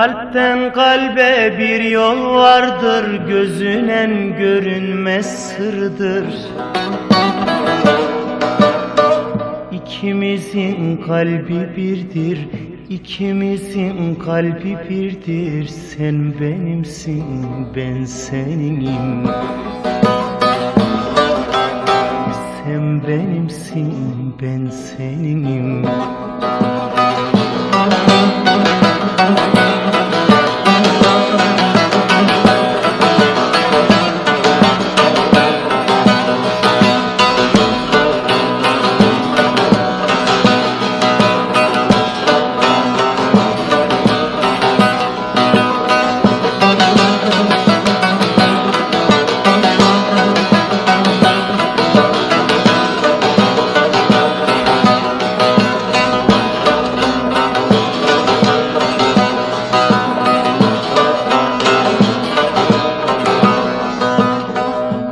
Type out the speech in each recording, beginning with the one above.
Kalpten kalbe bir yol vardır Gözünen görünmez sırdır. İkimizin kalbi birdir İkimizin kalbi birdir. Sen benimsin ben seninim. Sen benimsin ben seninim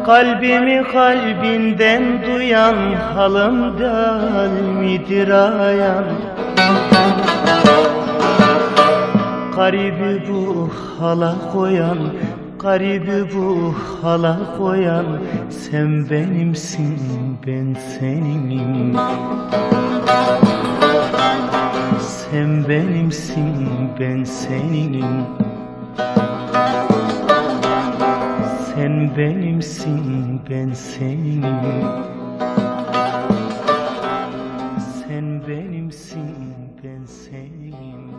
Kalbimi kalbinden duyan halımdan midir ayan Garibi bu hala koyan Garibi bu hala koyan Sen benimsin ben seninim Sen benimsin ben seninim Sen benimsin ben senin. Sen benimsin ben senin.